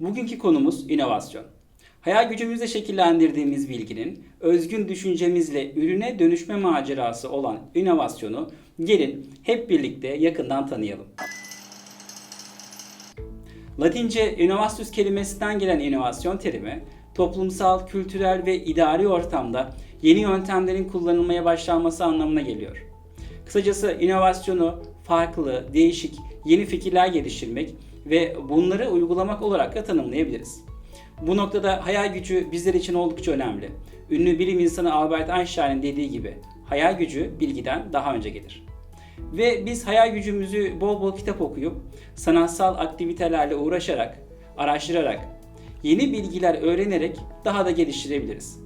Bugünkü konumuz inovasyon. Hayal gücümüzle şekillendirdiğimiz bilginin özgün düşüncemizle ürüne dönüşme macerası olan inovasyonu gelin hep birlikte yakından tanıyalım. Latince innovatus kelimesinden gelen inovasyon terimi, toplumsal, kültürel ve idari ortamda yeni yöntemlerin kullanılmaya başlanması anlamına geliyor. Kısacası inovasyonu farklı, değişik, yeni fikirler geliştirmek ve bunları uygulamak olarak da tanımlayabiliriz. Bu noktada hayal gücü bizler için oldukça önemli. Ünlü bilim insanı Albert Einstein'ın dediği gibi hayal gücü bilgiden daha önce gelir. Ve biz hayal gücümüzü bol bol kitap okuyup, sanatsal aktivitelerle uğraşarak, araştırarak, yeni bilgiler öğrenerek daha da geliştirebiliriz.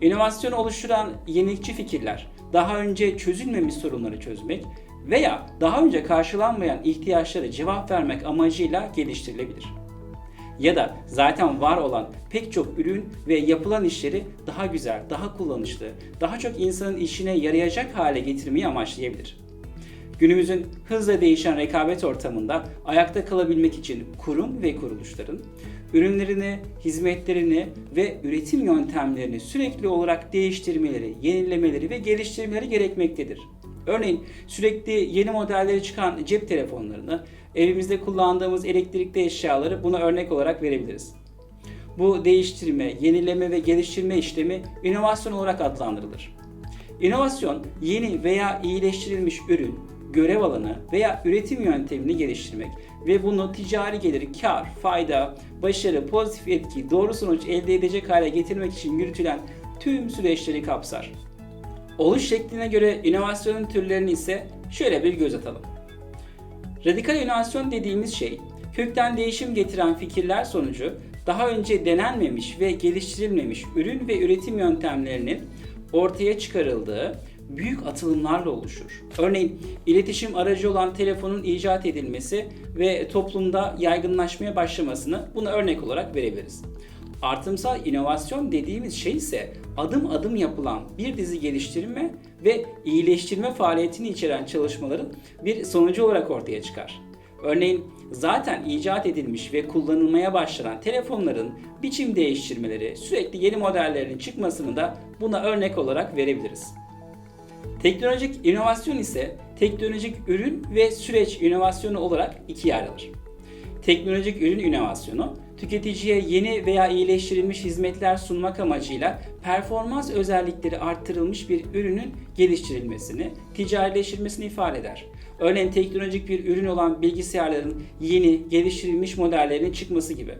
İnovasyonu oluşturan yenilikçi fikirler, daha önce çözülmemiş sorunları çözmek veya daha önce karşılanmayan ihtiyaçlara cevap vermek amacıyla geliştirilebilir. Ya da zaten var olan pek çok ürün ve yapılan işleri daha güzel, daha kullanışlı, daha çok insanın işine yarayacak hale getirmeyi amaçlayabilir. Günümüzün hızla değişen rekabet ortamında ayakta kalabilmek için kurum ve kuruluşların ürünlerini, hizmetlerini ve üretim yöntemlerini sürekli olarak değiştirmeleri, yenilemeleri ve geliştirmeleri gerekmektedir. Örneğin sürekli yeni modelleri çıkan cep telefonlarını, evimizde kullandığımız elektrikli eşyaları buna örnek olarak verebiliriz. Bu değiştirme, yenileme ve geliştirme işlemi inovasyon olarak adlandırılır. İnovasyon, yeni veya iyileştirilmiş ürün, görev alanı veya üretim yöntemini geliştirmek ve bunu ticari gelir, kar, fayda, başarı, pozitif etki, doğru sonuç elde edecek hale getirmek için yürütülen tüm süreçleri kapsar. Oluş şekline göre inovasyonun türlerini ise şöyle bir göz atalım. Radikal inovasyon dediğimiz şey, kökten değişim getiren fikirler sonucu daha önce denenmemiş ve geliştirilmemiş ürün ve üretim yöntemlerinin ortaya çıkarıldığı büyük atılımlarla oluşur. Örneğin iletişim aracı olan telefonun icat edilmesi ve toplumda yaygınlaşmaya başlamasını buna örnek olarak verebiliriz. Artımsal inovasyon dediğimiz şey ise adım adım yapılan bir dizi geliştirme ve iyileştirme faaliyetini içeren çalışmaların bir sonucu olarak ortaya çıkar. Örneğin zaten icat edilmiş ve kullanılmaya başlanan telefonların biçim değiştirmeleri, sürekli yeni modellerinin çıkmasını da buna örnek olarak verebiliriz. Teknolojik inovasyon ise teknolojik ürün ve süreç inovasyonu olarak ikiye ayrılır. Teknolojik ürün inovasyonu, tüketiciye yeni veya iyileştirilmiş hizmetler sunmak amacıyla performans özellikleri arttırılmış bir ürünün geliştirilmesini, ticarileştirilmesini ifade eder. Örneğin teknolojik bir ürün olan bilgisayarların yeni, geliştirilmiş modellerinin çıkması gibi.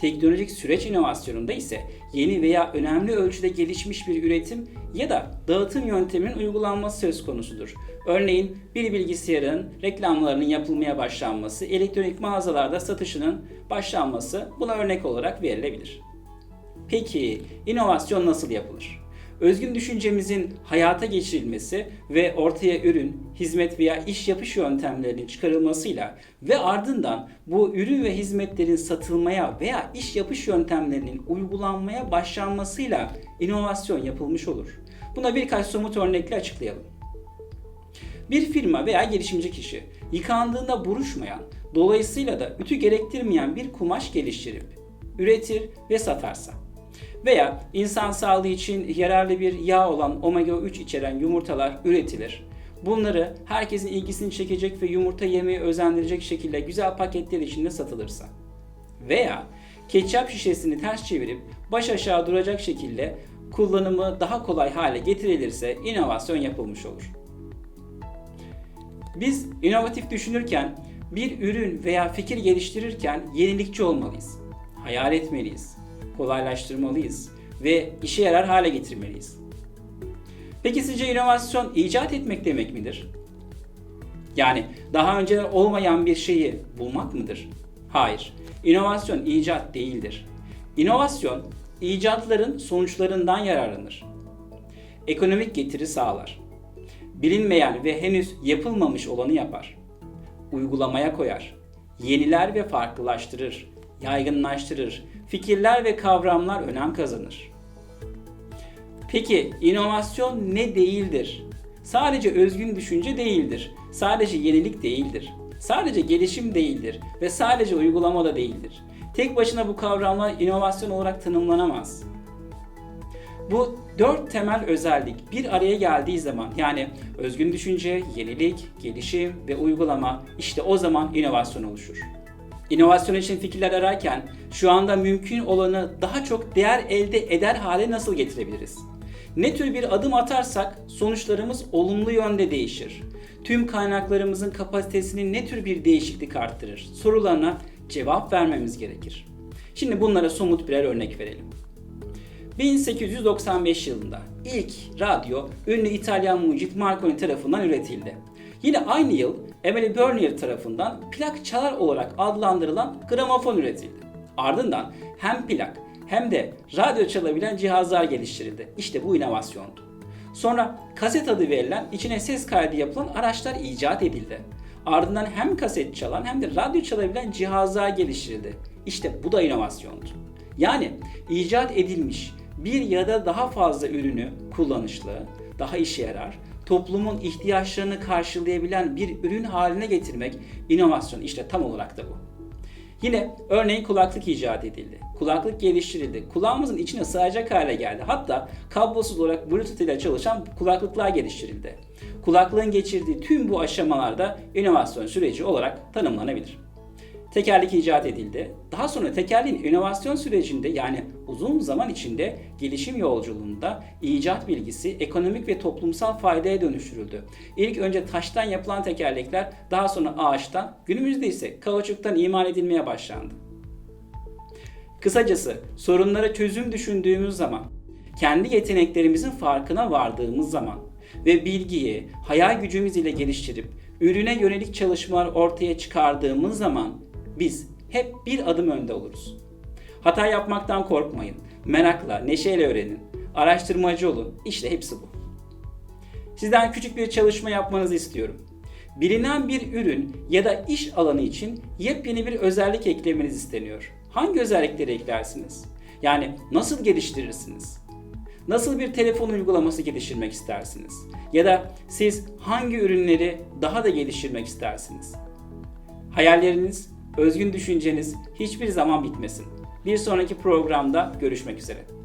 Teknolojik süreç inovasyonunda ise yeni veya önemli ölçüde gelişmiş bir üretim ya da dağıtım yönteminin uygulanması söz konusudur. Örneğin bir bilgisayarın reklamlarının yapılmaya başlanması, elektronik mağazalarda satışının başlanması buna örnek olarak verilebilir. Peki inovasyon nasıl yapılır? Özgün düşüncemizin hayata geçirilmesi ve ortaya ürün, hizmet veya iş yapış yöntemlerinin çıkarılmasıyla ve ardından bu ürün ve hizmetlerin satılmaya veya iş yapış yöntemlerinin uygulanmaya başlanmasıyla inovasyon yapılmış olur. Buna birkaç somut örnekle açıklayalım. Bir firma veya girişimci kişi yıkandığında buruşmayan, dolayısıyla da ütü gerektirmeyen bir kumaş geliştirip üretir ve satarsa veya insan sağlığı için yararlı bir yağ olan omega 3 içeren yumurtalar üretilir. Bunları herkesin ilgisini çekecek ve yumurta yemeyi özendirecek şekilde güzel paketler içinde satılırsa. Veya ketçap şişesini ters çevirip baş aşağı duracak şekilde kullanımı daha kolay hale getirilirse inovasyon yapılmış olur. Biz inovatif düşünürken bir ürün veya fikir geliştirirken yenilikçi olmalıyız. Hayal etmeliyiz kolaylaştırmalıyız ve işe yarar hale getirmeliyiz. Peki sizce inovasyon icat etmek demek midir? Yani daha önceden olmayan bir şeyi bulmak mıdır? Hayır. İnovasyon icat değildir. İnovasyon icatların sonuçlarından yararlanır. Ekonomik getiri sağlar. Bilinmeyen ve henüz yapılmamış olanı yapar. Uygulamaya koyar. Yeniler ve farklılaştırır yaygınlaştırır. Fikirler ve kavramlar önem kazanır. Peki inovasyon ne değildir? Sadece özgün düşünce değildir. Sadece yenilik değildir. Sadece gelişim değildir ve sadece uygulama da değildir. tek başına bu kavramlar inovasyon olarak tanımlanamaz. Bu dört temel özellik bir araya geldiği zaman yani özgün düşünce, yenilik, gelişim ve uygulama işte o zaman inovasyon oluşur. İnovasyon için fikirler ararken şu anda mümkün olanı daha çok değer elde eder hale nasıl getirebiliriz? Ne tür bir adım atarsak sonuçlarımız olumlu yönde değişir. Tüm kaynaklarımızın kapasitesini ne tür bir değişiklik arttırır? Sorularına cevap vermemiz gerekir. Şimdi bunlara somut birer örnek verelim. 1895 yılında ilk radyo ünlü İtalyan mucit Marconi tarafından üretildi. Yine aynı yıl Emily Bernier tarafından plak çalar olarak adlandırılan gramofon üretildi. Ardından hem plak hem de radyo çalabilen cihazlar geliştirildi. İşte bu inovasyondu. Sonra kaset adı verilen içine ses kaydı yapılan araçlar icat edildi. Ardından hem kaset çalan hem de radyo çalabilen cihazlar geliştirildi. İşte bu da inovasyondu. Yani icat edilmiş bir ya da daha fazla ürünü kullanışlı, daha işe yarar, toplumun ihtiyaçlarını karşılayabilen bir ürün haline getirmek inovasyon işte tam olarak da bu. Yine örneğin kulaklık icat edildi. Kulaklık geliştirildi. Kulağımızın içine sığacak hale geldi. Hatta kablosuz olarak Bluetooth ile çalışan kulaklıklar geliştirildi. Kulaklığın geçirdiği tüm bu aşamalarda inovasyon süreci olarak tanımlanabilir. Tekerlek icat edildi. Daha sonra tekerleğin inovasyon sürecinde yani uzun zaman içinde gelişim yolculuğunda icat bilgisi ekonomik ve toplumsal faydaya dönüştürüldü. İlk önce taştan yapılan tekerlekler daha sonra ağaçtan, günümüzde ise kauçuktan imal edilmeye başlandı. Kısacası sorunlara çözüm düşündüğümüz zaman, kendi yeteneklerimizin farkına vardığımız zaman ve bilgiyi hayal gücümüz ile geliştirip ürüne yönelik çalışmalar ortaya çıkardığımız zaman biz hep bir adım önde oluruz. Hata yapmaktan korkmayın. Merakla, neşeyle öğrenin. Araştırmacı olun. İşte hepsi bu. Sizden küçük bir çalışma yapmanızı istiyorum. Bilinen bir ürün ya da iş alanı için yepyeni bir özellik eklemeniz isteniyor. Hangi özellikleri eklersiniz? Yani nasıl geliştirirsiniz? Nasıl bir telefon uygulaması geliştirmek istersiniz? Ya da siz hangi ürünleri daha da geliştirmek istersiniz? Hayalleriniz, özgün düşünceniz hiçbir zaman bitmesin. Bir sonraki programda görüşmek üzere.